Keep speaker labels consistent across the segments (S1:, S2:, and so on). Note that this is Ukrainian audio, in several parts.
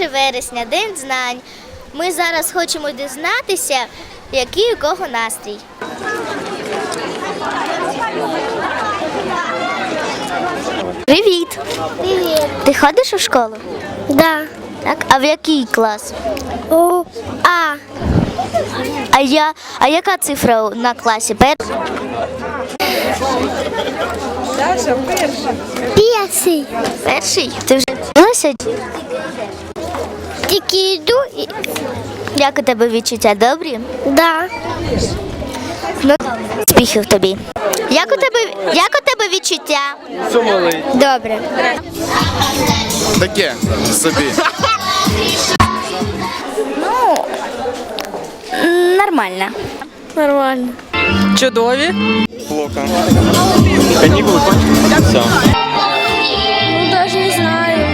S1: 1 вересня, День знань. Ми зараз хочемо дізнатися, який у кого настрій. Привіт!
S2: Привіт.
S1: Ти ходиш у школу?
S2: Да.
S1: Так. А в який клас?
S2: У А.
S1: А я, а яка цифра на класі? Пер...
S2: Перший.
S1: Перший? Ти вже вчилася?
S2: Тільки йду і.
S1: Як у тебе відчуття добрі?
S2: Да.
S1: Ну, успіхів тобі. Як у тебе, як у тебе відчуття?
S2: Добре.
S3: Таке собі.
S1: Ну, нормально.
S2: Нормально.
S4: Чудові.
S3: Плохо. Канікули? Все.
S2: Ну, даже не знаю.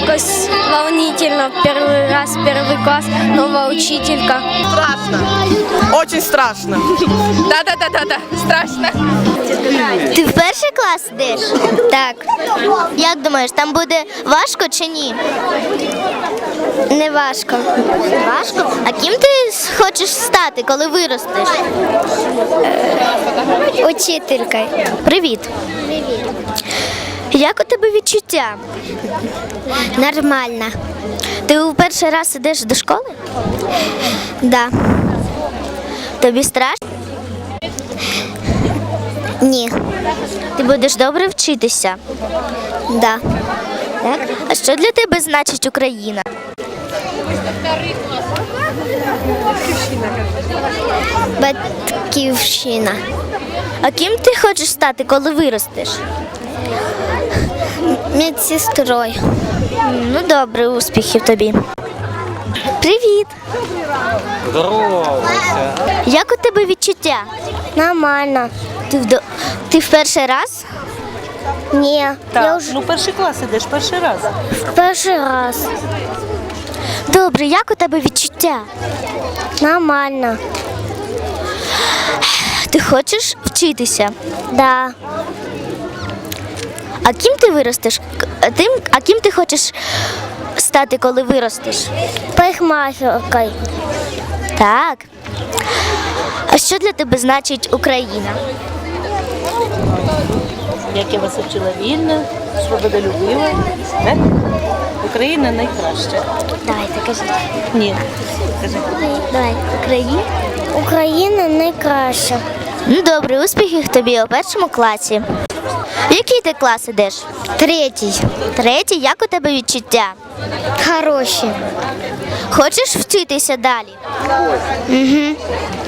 S2: Якось волнительно. Перший раз, перший клас, нова учителька.
S4: Страшно. Очень страшно. Да-да-да-да-да. Страшно.
S1: Ти в перший клас йдеш? Так. Як думаєш, там буде важко чи ні?
S2: Не важко.
S1: Важко? А ким ти хочеш стати, коли виростеш?
S2: Учителькою.
S1: Привіт. Як у тебе відчуття?
S2: Нормально.
S1: Ти у перший раз ідеш до школи?
S2: Да.
S1: Тобі страшно?
S2: Ні.
S1: Ти будеш добре вчитися.
S2: Да.
S1: Так? А що для тебе значить Україна?
S2: Батьківщина.
S1: А ким ти хочеш стати, коли виростеш?
S2: Медсестрою.
S1: Ну добре, успіхів тобі. Привіт!
S3: Здорово.
S1: Як у тебе відчуття?
S2: Нормально.
S1: Ти в, ти в перший раз?
S2: Ні. Я вже
S4: Ну, перший клас ідеш, перший раз.
S2: перший раз.
S1: Добре, як у тебе відчуття?
S2: Нормально.
S1: Ти хочеш вчитися?
S2: Да.
S1: А ким ти виростеш? А Тим, а ким ти хочеш стати, коли виростеш?
S2: Парикмахеркою.
S1: Так. А що для тебе значить Україна?
S4: Як я вас вчила вільно, свободолюбива. Не? Україна найкраща.
S1: Давайте кажіть.
S4: Ні. Кажи.
S1: Давай, Україна.
S2: Україна найкраща.
S1: Ну добре, успіхів тобі у першому класі. В який ти клас ідеш?
S2: Третій.
S1: Третій, як у тебе відчуття?
S2: Хороші.
S1: Хочеш вчитися далі?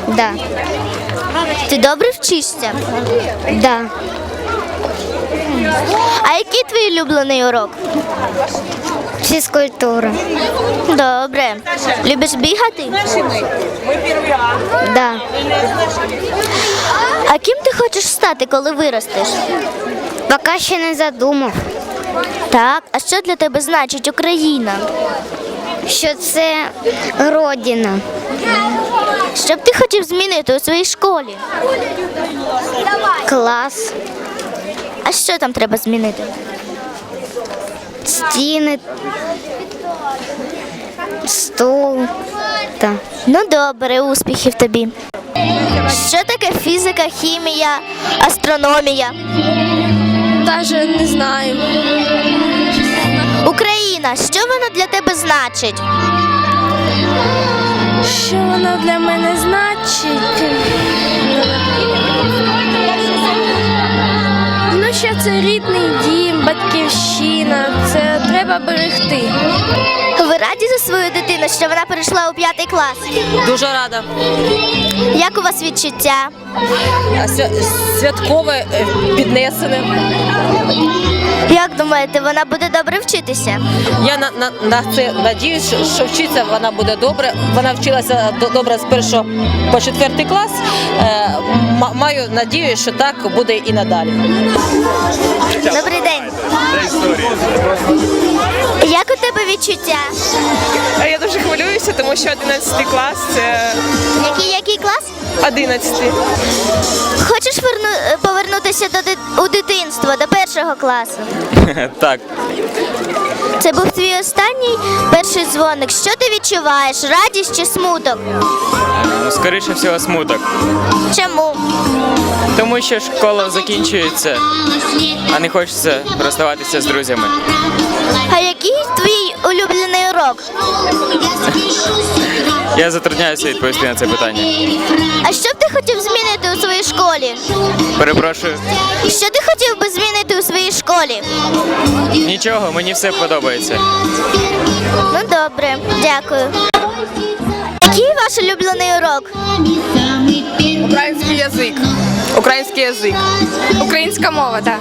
S2: Да.
S1: Ти добре вчишся?
S2: Да.
S1: А який твій улюблений урок?
S2: Фізкультура.
S1: Добре. Любиш бігати?
S2: Да.
S1: А ким ти хочеш стати, коли виростеш?
S2: Поки ще не задумав,
S1: Так, а що для тебе значить Україна?
S2: що це родина.
S1: Що б ти хотів змінити у своїй школі?
S2: Клас,
S1: А що там треба змінити?
S2: стіни, стол. Да.
S1: Ну добре, успіхів тобі. Що таке фізика, хімія, астрономія?
S2: Даже не знаю.
S1: Україна, що вона для тебе значить?
S2: Що воно для мене значить? Ну, що це рідний дім, батьківщина. Це треба берегти.
S1: За свою дитину, що вона перейшла у п'ятий клас?
S4: Дуже рада.
S1: Як у вас відчуття?
S4: Святкове е, піднесене.
S1: Як думаєте, вона буде добре вчитися?
S5: Я на, на, на це надіюсь, що- вчиться вона буде добре. Вона вчилася добре з першого по четвертий клас. Е, маю надію, що так буде і надалі.
S1: Добрий день. Як у тебе відчуття?
S6: Я дуже хвилююся, тому що 11 клас це
S1: Який який клас?
S6: 11.
S1: Хочеш верну... повернутися до у дитинство, до першого класу.
S7: Так,
S1: Це був твій останній перший дзвоник. Що ти відчуваєш? Радість чи смуток?
S7: ну, скоріше всього смуток.
S1: Чому?
S7: Тому що школа закінчується, а не хочеться розставатися з друзями.
S1: А який твій улюблений урок?
S7: Я затрудняюся відповісти на це питання.
S1: А що б ти хотів змінити у своїй школі?
S7: Перепрошую,
S1: Що ти хотів би змінити у своїй школі?
S7: нічого, мені все подобається.
S1: Ну добре, дякую. Який ваш улюблений урок?
S8: Український язик. Українська мова, так.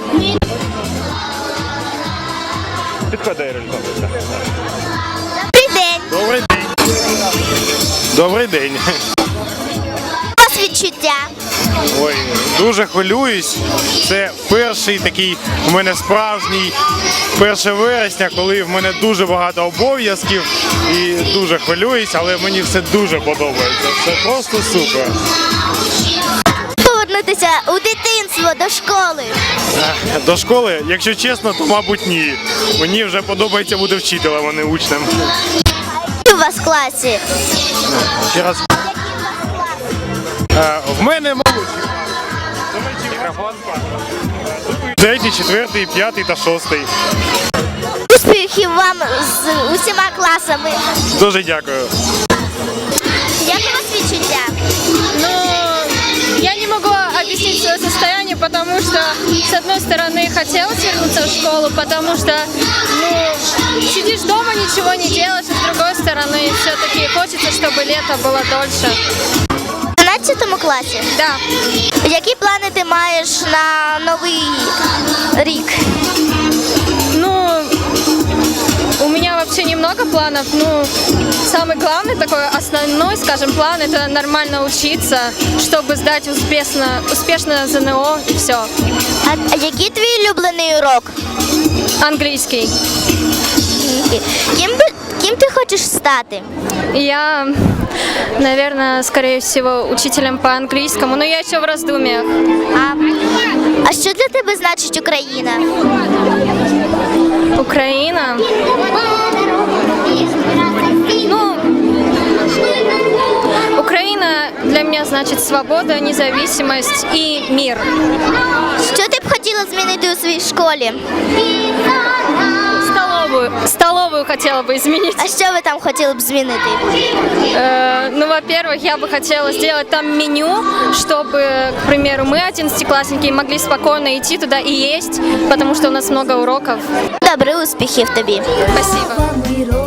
S9: Підходи, Ірина.
S1: Добрий день.
S9: Добрий день. Добрий день.
S1: Відчуття.
S9: Ой, дуже хвилююсь. Це перший такий у мене справжній 1 вересня, коли в мене дуже багато обов'язків і дуже хвилююсь, але мені все дуже подобається. Це просто супер.
S1: Повернутися у дитинство до школи.
S9: До школи, якщо чесно, то мабуть ні. Мені вже подобається бути вчителем, а не учнем.
S1: У вас в класі.
S9: Ще раз. Е, В мене, мабуть, третій, четвертий, п'ятий та шостий.
S1: Успіхів вам з усіма класами.
S9: Дуже дякую.
S10: потому что, с одной стороны, хотелось вернуться в школу, потому что, ну, сидишь дома, ничего не делаешь, а с другой стороны, все-таки хочется, чтобы лето было дольше.
S1: В 12 класі.
S10: Да.
S1: Які плани ти маєш на новий рік?
S10: вообще немного планов. Ну, самый главный такой основной, скажем, план это нормально учиться, чтобы сдать успешно, успешно ЗНО и все.
S1: А, а який твій улюблений урок?
S10: Английский.
S1: Ким, би, ким ти хочеш стати?
S10: Я, наверное, скорее всего, учителем по английскому, но я еще в раздумьях.
S1: А, а що для тебе значить Україна?
S10: Украина. Украина для меня значит свобода, независимость и мир.
S1: Що ти б хотіла змінити у своїй школі?
S10: Столовую, столовую хотела бы изменить.
S1: А що ви там хотіли б змінити?
S10: Э, ну, во-первых, я бы хотела сделать там меню, чтобы, к примеру, мы, одиннадцатиклассники, могли спокойно идти туда и есть, потому что у нас много уроков.
S1: Добре, успіхів тобі.
S10: Спасибо.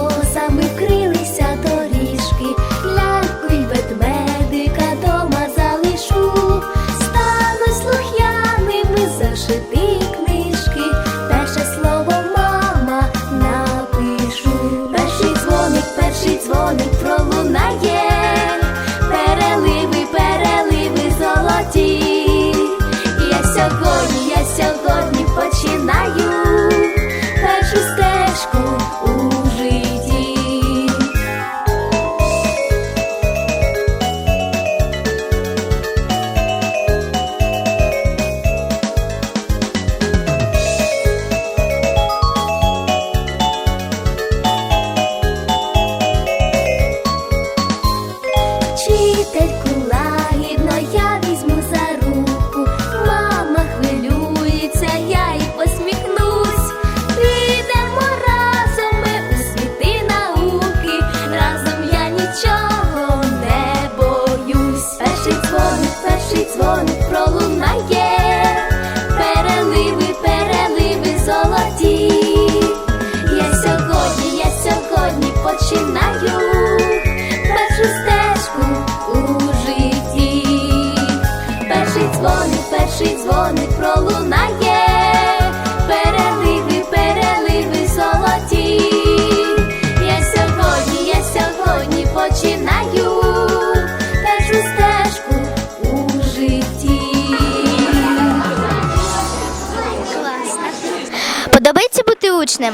S1: Учнем?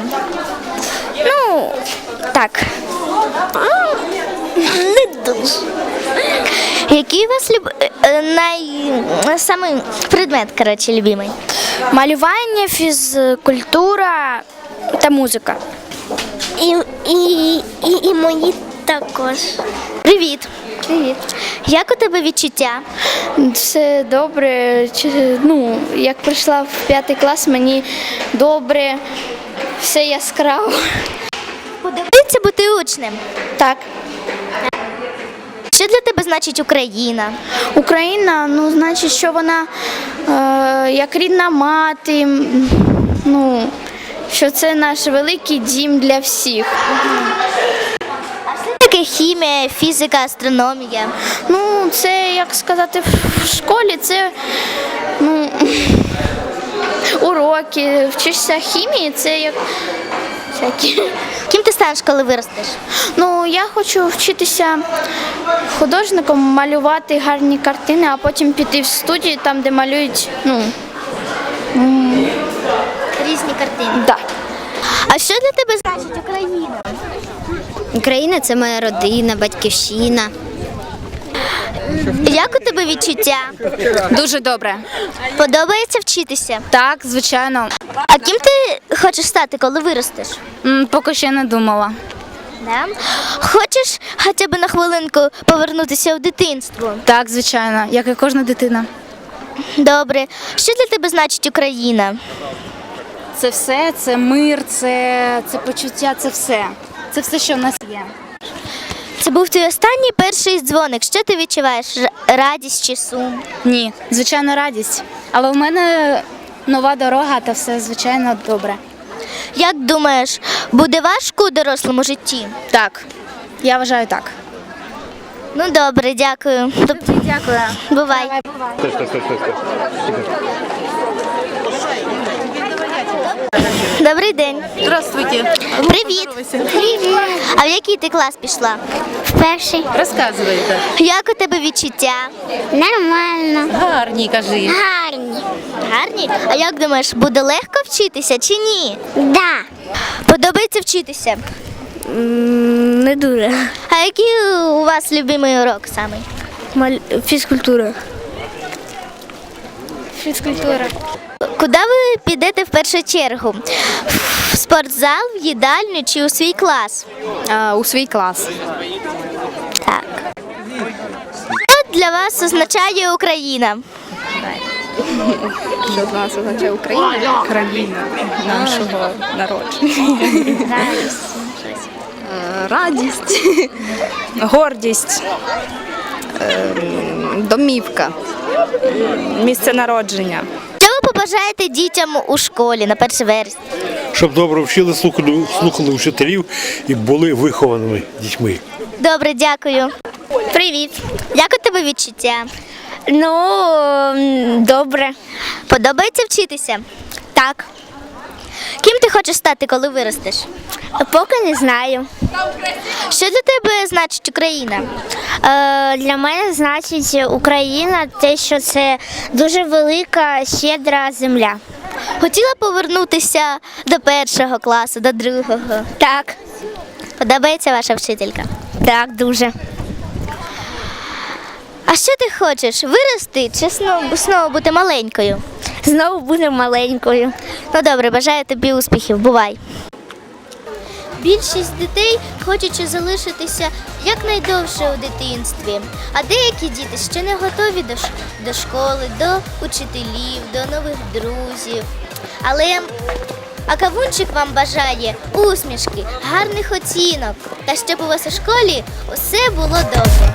S1: Ну, так. Не дуже. Який у вас люб... е, най... самий предмет, коротше, любимий?
S11: Малювання, фізкультура та музика.
S1: І, і, і, і мої також. Привіт. Привіт. Як у тебе відчуття?
S11: Все добре. Ну, як прийшла в п'ятий клас, мені добре, все яскраво.
S1: Подобається бути учнем.
S11: Так.
S1: Що для тебе значить Україна?
S11: Україна, ну, значить, що вона е, як рідна мати, ну, що це наш великий дім для всіх.
S1: Що таке хімія, фізика, астрономія?
S11: Ну, це, як сказати, в школі це ну, уроки, вчишся хімії, це як всякі.
S1: Ким ти станеш, коли виростеш?
S11: Ну, я хочу вчитися художником, малювати гарні картини, а потім піти в студію, там, де малюють. Ну,
S1: Різні картини.
S11: да.
S1: А що для тебе значить Україна?
S2: Україна це моя родина, батьківщина.
S1: Як у тебе відчуття?
S10: Дуже добре.
S1: Подобається вчитися?
S10: Так, звичайно.
S1: А ким ти хочеш стати, коли виростеш?
S10: Поки ще не думала.
S1: Да? Хочеш хоча б на хвилинку повернутися в дитинство?
S10: Так, звичайно, як і кожна дитина.
S1: Добре. Що для тебе значить Україна?
S10: Це все, це мир, це, це почуття, це все. Це все, що в нас є.
S1: Це був твій останній перший дзвоник. Що ти відчуваєш? Радість чи сум?
S10: Ні, звичайно, радість. Але в мене нова дорога, та все звичайно добре.
S1: Як думаєш, буде важко у дорослому житті?
S10: Так, я вважаю так.
S1: Ну добре, дякую.
S10: Дякую.
S1: Бувай. Добрий день.
S5: Здравствуйте.
S1: Привіт. Привіт. А в який ти клас пішла?
S2: В перший.
S5: Розказуйте.
S1: Як у тебе відчуття?
S2: Нормально.
S5: Гарні, кажи.
S2: Гарні.
S1: Гарні? А як думаєш, буде легко вчитися чи ні?
S2: Да.
S1: Подобається вчитися?
S11: Не дуже.
S1: А який у вас любимий урок самий?
S11: Фізкультура. Фізкультура.
S1: Куди ви підете в першу чергу? В спортзал, в їдальню чи у свій клас?
S10: у свій клас.
S1: Так. Що для вас означає Україна?
S10: Що в нас означає Україна? Країна нашого народження. Радість, гордість, домівка, місце народження.
S1: Що ви побажаєте дітям у школі на 1 вересня?
S12: щоб добре вчили, слухали, слухали вчителів і були вихованими дітьми.
S1: Добре, дякую. Привіт. Як у тебе відчуття?
S11: Ну, добре.
S1: Подобається вчитися? Так. Ким ти хочеш стати, коли виростеш?
S11: Поки не знаю.
S1: Що для тебе значить Україна?
S11: Е, для мене значить Україна те, що це дуже велика, щедра земля.
S1: Хотіла повернутися до першого класу, до другого.
S11: Так,
S1: Подобається ваша вчителька?
S11: так, дуже.
S1: А що ти хочеш? Вирости чи знову, знову бути маленькою?
S11: Знову буде маленькою.
S1: Ну добре, бажаю тобі успіхів. Бувай. Більшість дітей хочуть залишитися якнайдовше у дитинстві, а деякі діти ще не готові до, ш- до школи, до учителів, до нових друзів. Але а кавунчик вам бажає усмішки, гарних оцінок та щоб у вас у школі усе було добре.